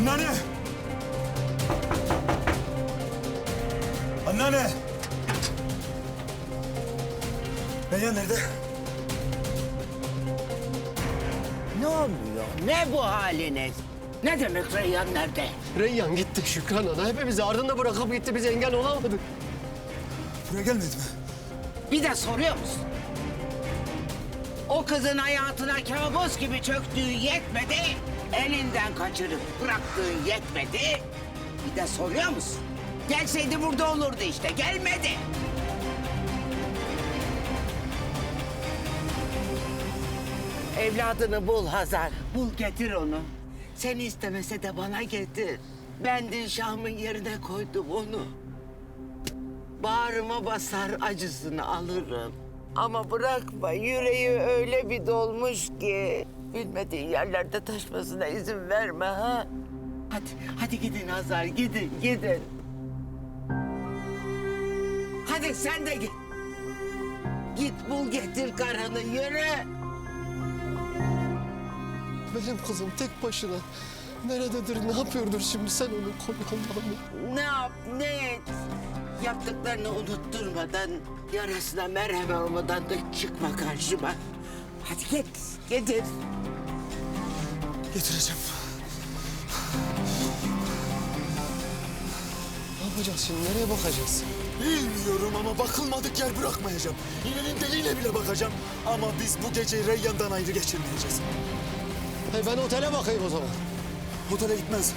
Anneanne! Anneanne! Leyla nerede? Ne oluyor? Ne bu haliniz? Ne demek Reyyan nerede? Reyyan gitti Şükran Ana. Hepimizi ardında bırakıp gitti. Biz engel olamadık. Buraya gelmedi mi? Bir de soruyor musun? O kızın hayatına kabus gibi çöktüğü yetmedi. Elinden kaçırıp bıraktığı yetmedi. Bir de soruyor musun? Gelseydi burada olurdu işte. Gelmedi. Evladını bul Hazar. Bul getir onu. Seni istemese de bana getir. Ben Dilşah'ımın yerine koydum onu. Bağrıma basar acısını alırım. Ama bırakma yüreği öyle bir dolmuş ki bilmediği yerlerde taşmasına izin verme ha. Hadi, hadi gidin Hazar, gidin, gidin. Hadi sen de git. Git bul getir karını, yürü. Benim kızım tek başına. Nerededir, ne yapıyordur şimdi sen onu koy Allah'ım. Ne yap, ne et. Yaptıklarını unutturmadan, yarasına merhem olmadan da çıkma karşıma. Hadi git, getir. Getireceğim. Ne yapacağız şimdi, nereye bakacağız? Bilmiyorum ama bakılmadık yer bırakmayacağım. İğnenin deliğiyle bile bakacağım. Ama biz bu geceyi Reyyan'dan ayrı geçirmeyeceğiz. Hey, ben otele bakayım o zaman. Otele gitmez.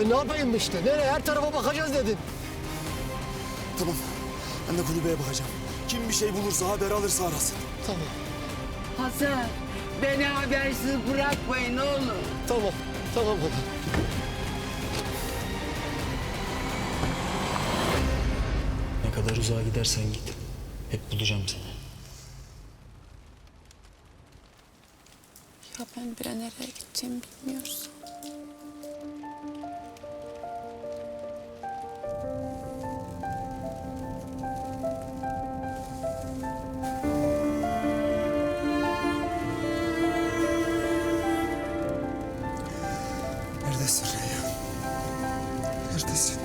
E, ne yapayım işte, nereye? Her tarafa bakacağız dedin. Tamam. Ben de kulübeye bakacağım. Kim bir şey bulursa haber alırsa arasın. Tamam, Hasan, beni habersiz bırakmayın oğlum. tamam, tamam baba. Ne kadar uzağa gidersen git. Hep bulacağım seni. Ya ben bire nereye gideceğimi bilmiyoruz. Neredesin Reyyan? Neredesin?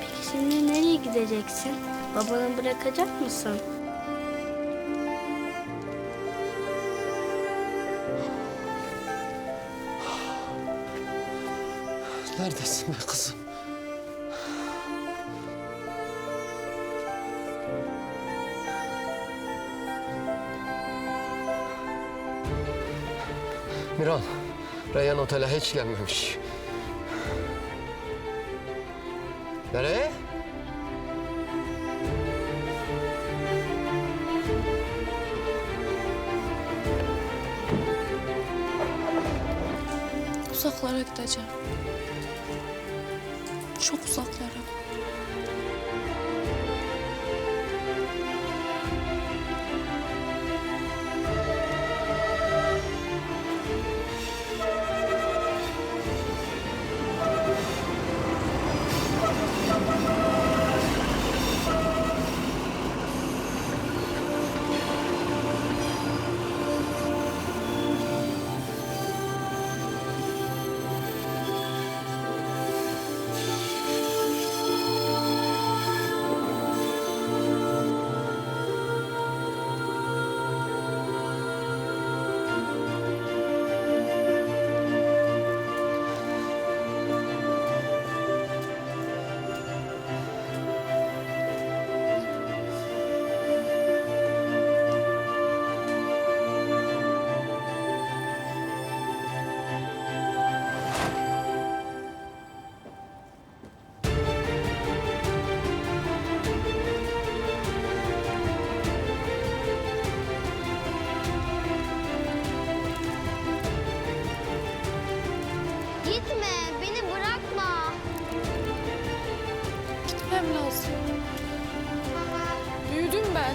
Peki şimdi nereye gideceksin? Babanı bırakacak mısın? Neredesin be kızım? Miran, Reyhan otele hiç gelmemiş. Nereye? Uzaklara gideceğim. Çok uzaklara. gitmem lazım. Büyüdüm ben.